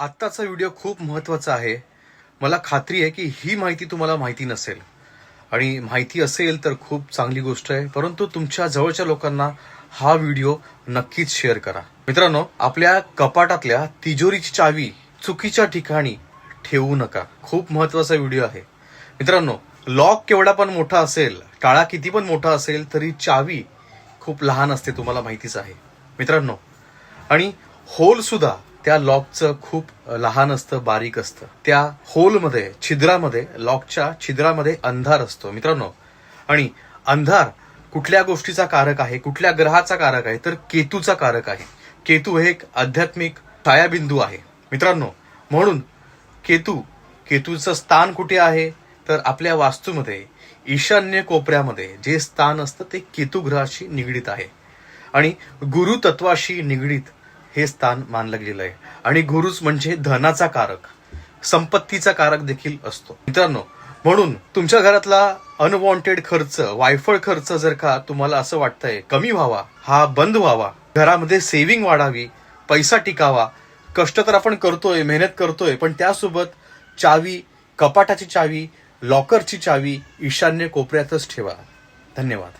आत्ताचा व्हिडिओ खूप महत्त्वाचा आहे. मला खात्री आहे की ही माहिती तुम्हाला माहिती नसेल. आणि माहिती असेल तर खूप चांगली गोष्ट आहे. परंतु तुमच्या जवळच्या लोकांना हा व्हिडिओ नक्कीच शेअर करा. मित्रांनो आपल्या कपाटातल्या तिजोरीची चावी चुकीच्या ठिकाणी ठेवू नका. खूप महत्त्वाचा व्हिडिओ आहे. मित्रांनो लॉक केवढा पण मोठा असेल टाळा किती पण मोठा असेल तरी चावी खूप लहान असते तुम्हाला माहितीच आहे. मित्रांनो आणि होल सुद्धा त्या लॉकचं खूप लहान असतं बारीक असतं. त्या होलमध्ये छिद्रामध्ये लॉकच्या छिद्रामध्ये अंधार असतो मित्रांनो. आणि अंधार कुठल्या गोष्टीचा कारक आहे कुठल्या ग्रहाचा कारक आहे तर केतूचा कारक आहे. केतू हे एक आध्यात्मिक छायाबिंदू आहे मित्रांनो. म्हणून केतू केतूचं स्थान कुठे आहे? तर आपल्या वास्तूमध्ये ईशान्य कोपऱ्यामध्ये जे स्थान असतं ते केतू ग्रहाशी निगडीत आहे. आणि गुरु तत्वाशी निगडीत हे स्थान मानलं गेलेलं आहे आणि गुरुच म्हणजे धनाचा कारक. संपत्तीचा कारक देखील असतो. मित्रांनो म्हणून तुमच्या घरातला अनवॉन्टेड खर्च वायफळ खर्च जर का तुम्हाला असं वाटतंय कमी व्हावा हा बंद व्हावा घरामध्ये सेव्हिंग वाढावी पैसा टिकावा कष्ट तर आपण करतोय मेहनत करतोय पण त्यासोबत चावी कपाटाची चावी लॉकरची चावी ईशान्य कोपऱ्यातच ठेवा. धन्यवाद.